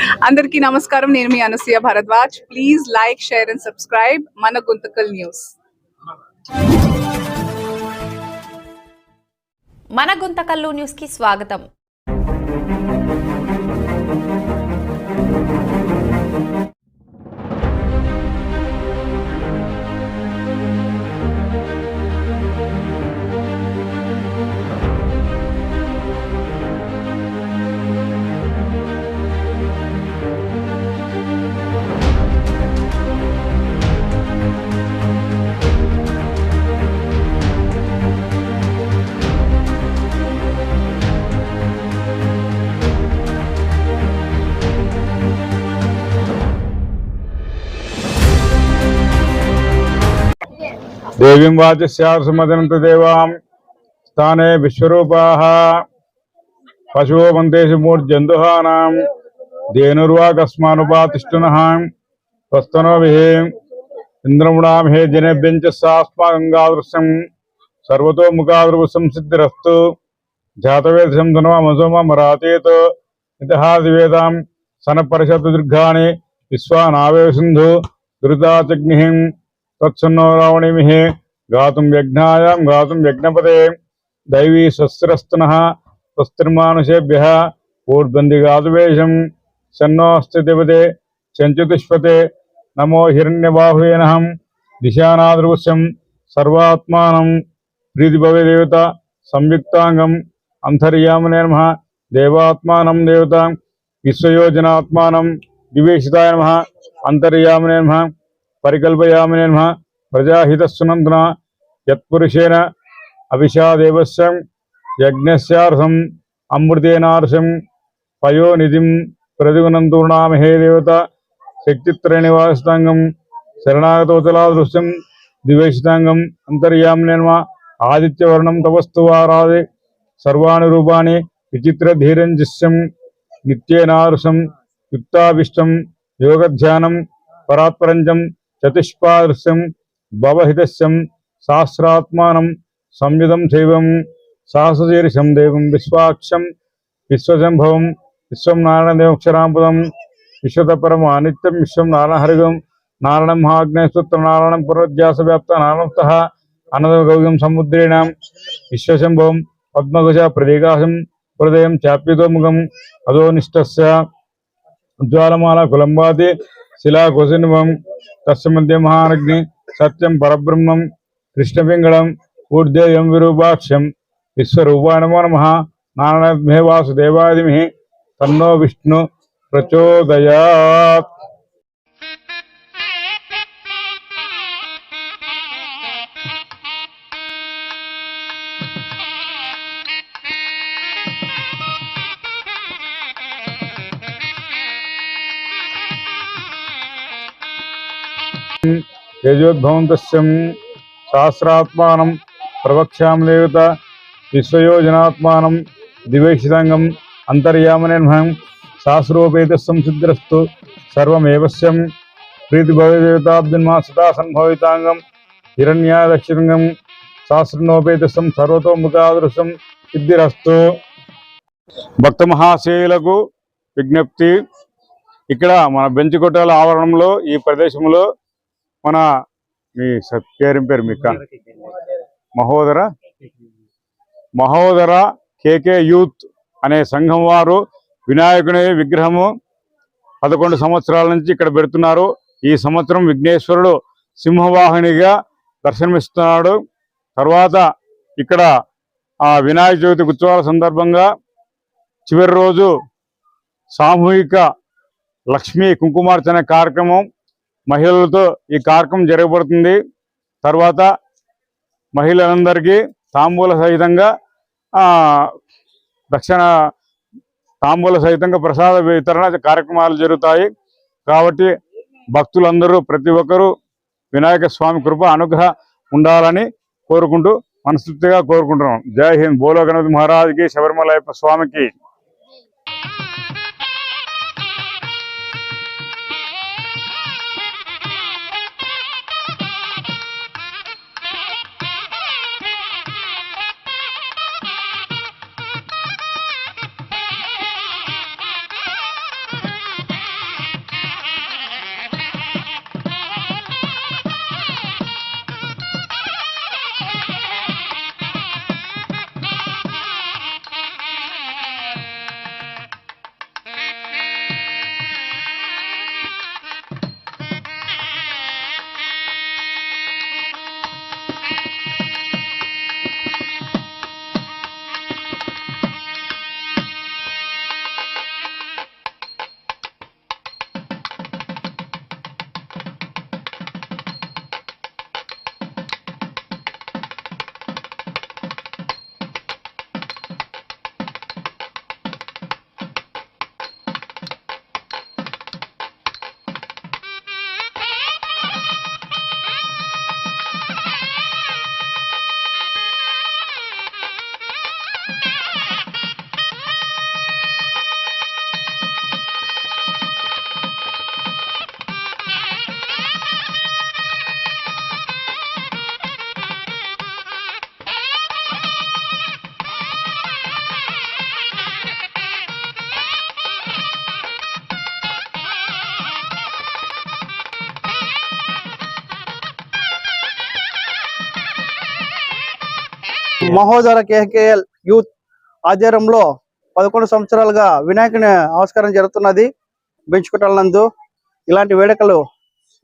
అందరికీ నమస్కారం. నేను మీ Anasuya Bharadwaj. Please like share and subscribe మన గుంతకల్ న్యూస్. మన గుంతకల్లు న్యూస్కి స్వాగతం. దేవీం వాచస్యాసుమదనంత దేవాం స్థానే విశ్వరూపా పశువో మంతేషు మూర్జందుహానాం ధేనుర్వాకస్మానుపాతిష్ఠున స్వస్తనో విహే ఇంద్రముణాం హే జనేభ్యం చ సాస్మాగంగాదృశ్యం సర్వతో ముఖాదృశం సిద్ధిరస్తు జాతవేదశం ధనమసోమరాతేతో ఇతిహాసవేదాం సనపరిషత్తు దీర్ఘాని విశ్వానావే సింధు त्वत्सन्नो रावणिमिः गातुं यज्ञायां गातुं यज्ञपदे दैवी स्वस्तिरस्तनः स्वस्तिर्मानुषेभ्यः ऊर्ध्वन्दिगातुवेशं सन्नोऽस्ति देवते चञ्चुतिष्पते नमो हिरण्यबाहुवेनहं दिशानादृश्यं सर्वात्मानं प्रीतिभवेदेवत संयुक्तांगं अंतर्यामने नमः देवात्मानं देवतां विश्वयोजनात्मानं दिवेशिताय नमः अंतर्यामने नमः పరికల్పయామినే నమ ప్రజాహితస్సునందన యత్పురుషేణ అభిషాదేవస్యం యజ్ఞస్యార్థం అమృతేనార్షం పయోనిధిం ప్రతిగుణంతూర్ణామహే దేవత శక్తిత్రనివాసితాంగం శరణాగతోచలాదృశ్యం దివేషితాంగం అంతర్యామినే నమ ఆదిత్యవర్ణం తపస్తు వారాది సర్వాణి రూపాన్ని విచిత్రధీరంజిష్యం నిత్యేనాదృశం యుక్తాభిష్టం యోగధ్యానం పరాత్పరంజం చతుష్పాదృశ్యం భవహితస్యం సహస్రాత్మానం సంయుధం దైవం సహస్రశీర్షం దేవం విశ్వాక్షం విశ్వశంభవం విశ్వం నారాయణదేవక్షరాంపుదం విశ్వతపరమ అనిత్యం విశ్వం నారాయణహరిగం నారాయణం మహాగ్నేశ్వత్ర నారాయణం పురోధ్యాస వ్యాప్త నారాయణస్థ అన్నదగౌగం సముద్రేణం విశ్వశంభవం పద్మఘుష ప్రదీకాశం హృదయం చాప్యుతోముఖం అధోనిష్టస్య జ్వాలమాల కులంబాతి శిలాకుశినివం తస్మధ్య మహానగ్ని సత్యం పరబ్రహ్మం కృష్ణపింగళం ఊర్ధేయం విరూపాక్షం విశ్వరూపాయ నమో. నమ నారాయణమే వాసుదేవాదిమి తన్నో విష్ణు ప్రచోదయాత్. యజోద్భవంతస్యం శాస్త్రాత్మానం సహస్రాత్మానం విశ్వయోజనాత్మానం దివేషితాంగం అంతర్యామనిర్మహం శాస్త్రోపేత సంసిద్ధిరస్తు సర్వమేవస్యం ప్రీతిభవదేవతాబ్జన్మా సదా సంభవితాంగం హిరణ్యాదక్షితంగం సహస్రనోపేతం సర్వతోముఖాదృశం సిద్ధిరస్తు భక్త మహాశయులకు విజ్ఞప్తి. ఇక్కడ మన బెంచుకొట్టాల ఆవరణంలో ఈ ప్రదేశంలో మన మీ స- పేరు పేరు మీ మహోదర? మహోదర కేకే యూత్ అనే సంఘం వారు వినాయకుని విగ్రహము పదకొండు సంవత్సరాల నుంచి ఇక్కడ పెడుతున్నారు. ఈ సంవత్సరం విఘ్నేశ్వరుడు సింహవాహినిగా దర్శనమిస్తున్నాడు. తర్వాత ఇక్కడ ఆ వినాయక చవితి ఉత్సవాల సందర్భంగా చివరి రోజు సామూహిక లక్ష్మీ కుంకుమార్చన కార్యక్రమం మహిళలతో ఈ కార్యక్రమం జరగబడుతుంది. తర్వాత మహిళలందరికీ తాంబూల సహితంగా దక్షిణ తాంబూల సహితంగా ప్రసాద వితరణ కార్యక్రమాలు జరుగుతాయి. కాబట్టి భక్తులందరూ ప్రతి ఒక్కరూ వినాయక స్వామి కృప అనుగ్రహ ఉండాలని కోరుకుంటూ మనస్ఫూర్తిగా కోరుకుంటున్నాం. జై హింద్. బోలో గణపతి మహారాజ్కి శబరిమల అయ్యప్ప స్వామికి. మహోదర కేకేఎల్ యూత్ ఆధ్వర్యంలో పదకొండు సంవత్సరాలుగా వినాయకుని ఆవిష్కారం జరుగుతున్నది బెంచుకుంటాల నందు. ఇలాంటి వేడుకలు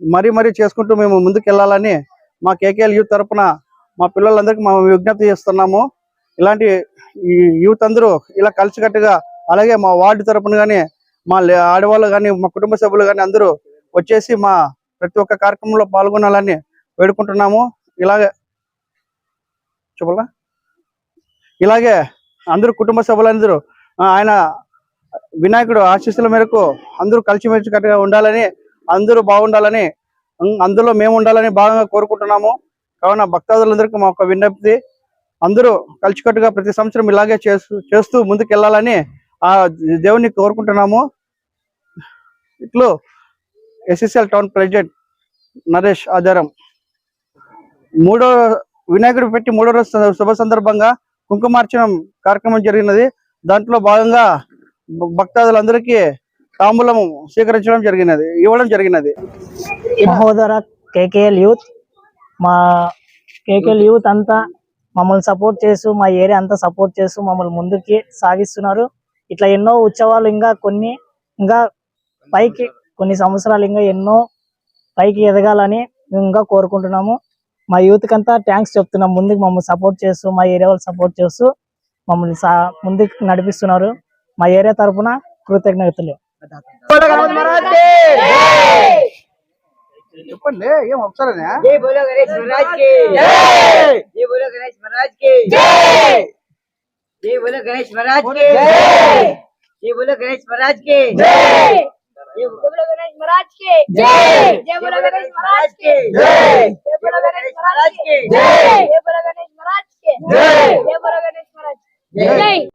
మరీ మరీ చేసుకుంటూ మేము ముందుకు వెళ్ళాలని మా కేకేఎల్ యూత్ తరఫున మా పిల్లలందరికీ మేము విజ్ఞప్తి చేస్తున్నాము. ఇలాంటి యూత్ అందరూ ఇలా కలిసికట్టుగా అలాగే మా వార్డు తరపున కానీ మా ఆడవాళ్ళు కానీ మా కుటుంబ సభ్యులు కానీ అందరూ వచ్చేసి మా ప్రతి ఒక్క కార్యక్రమంలో పాల్గొనాలని వేడుకుంటున్నాము. ఇలాగే. చెప్పలా ఇలాగే అందరూ కుటుంబ సభ్యులందరూ ఆ, ఆయన వినాయకుడు ఆశీస్సుల మేరకు అందరూ కలిసిమెలిసి కట్టుగా ఉండాలని అందరూ బాగుండాలని అందులో మేము ఉండాలని బాగా కోరుకుంటున్నాము. కావున భక్తాదులందరికీ మా యొక్క విజ్ఞప్తి అందరూ కలిసికట్టుగా ప్రతి సంవత్సరం ఇలాగే చేస్తూ చేస్తూ ముందుకెళ్ళాలని ఆ దేవుని కోరుకుంటున్నాము. ఇట్లు ఎస్ఎస్ఎల్ టౌన్ ప్రెసిడెంట్ నరేష్ ఆధారం. మూడో వినాయకుడు పెట్టి మూడో రోజు శుభ సందర్భంగా కుంకుమార్చనం కార్యక్రమం జరిగినది. దాంట్లో భాగంగా భక్తాదులందరికీ తాంబూలం స్వీకరించడం జరిగినది ఇవ్వడం జరిగినది. మహోదర కేకేఎల్ యూత్ మా కేకేఎల్ యూత్ అంతా మమ్మల్ని సపోర్ట్ చేస్తూ మా ఏరియా అంతా సపోర్ట్ చేస్తూ మమ్మల్ని ముందుకి సాగిస్తున్నారు. ఇట్లా ఎన్నో ఉత్సవాలు ఇంకా కొన్ని ఇంకా పైకి కొన్ని సంవత్సరాలు ఇంకా ఎన్నో పైకి ఎదగాలని మేము ఇంకా కోరుకుంటున్నాము. మా యూత్ కంతా థ్యాంక్స్ చెప్తున్నాం. ముందుకు మమ్మల్ని సపోర్ట్ చేస్తూ మా ఏరియా వాళ్ళు సపోర్ట్ చేస్తూ మమ్మల్ని ముందుకు నడిపిస్తున్నారు. మా ఏరియా తరఫున కృతజ్ఞతలు. చెప్పండి గణేష్ మహారాజ్ గణేష్ మహారాజ్ గణేష్ మహారాజ్ గణేష్ మహారాజ్ గణేష్ మహారాజ్ महाराज के। जय। जय।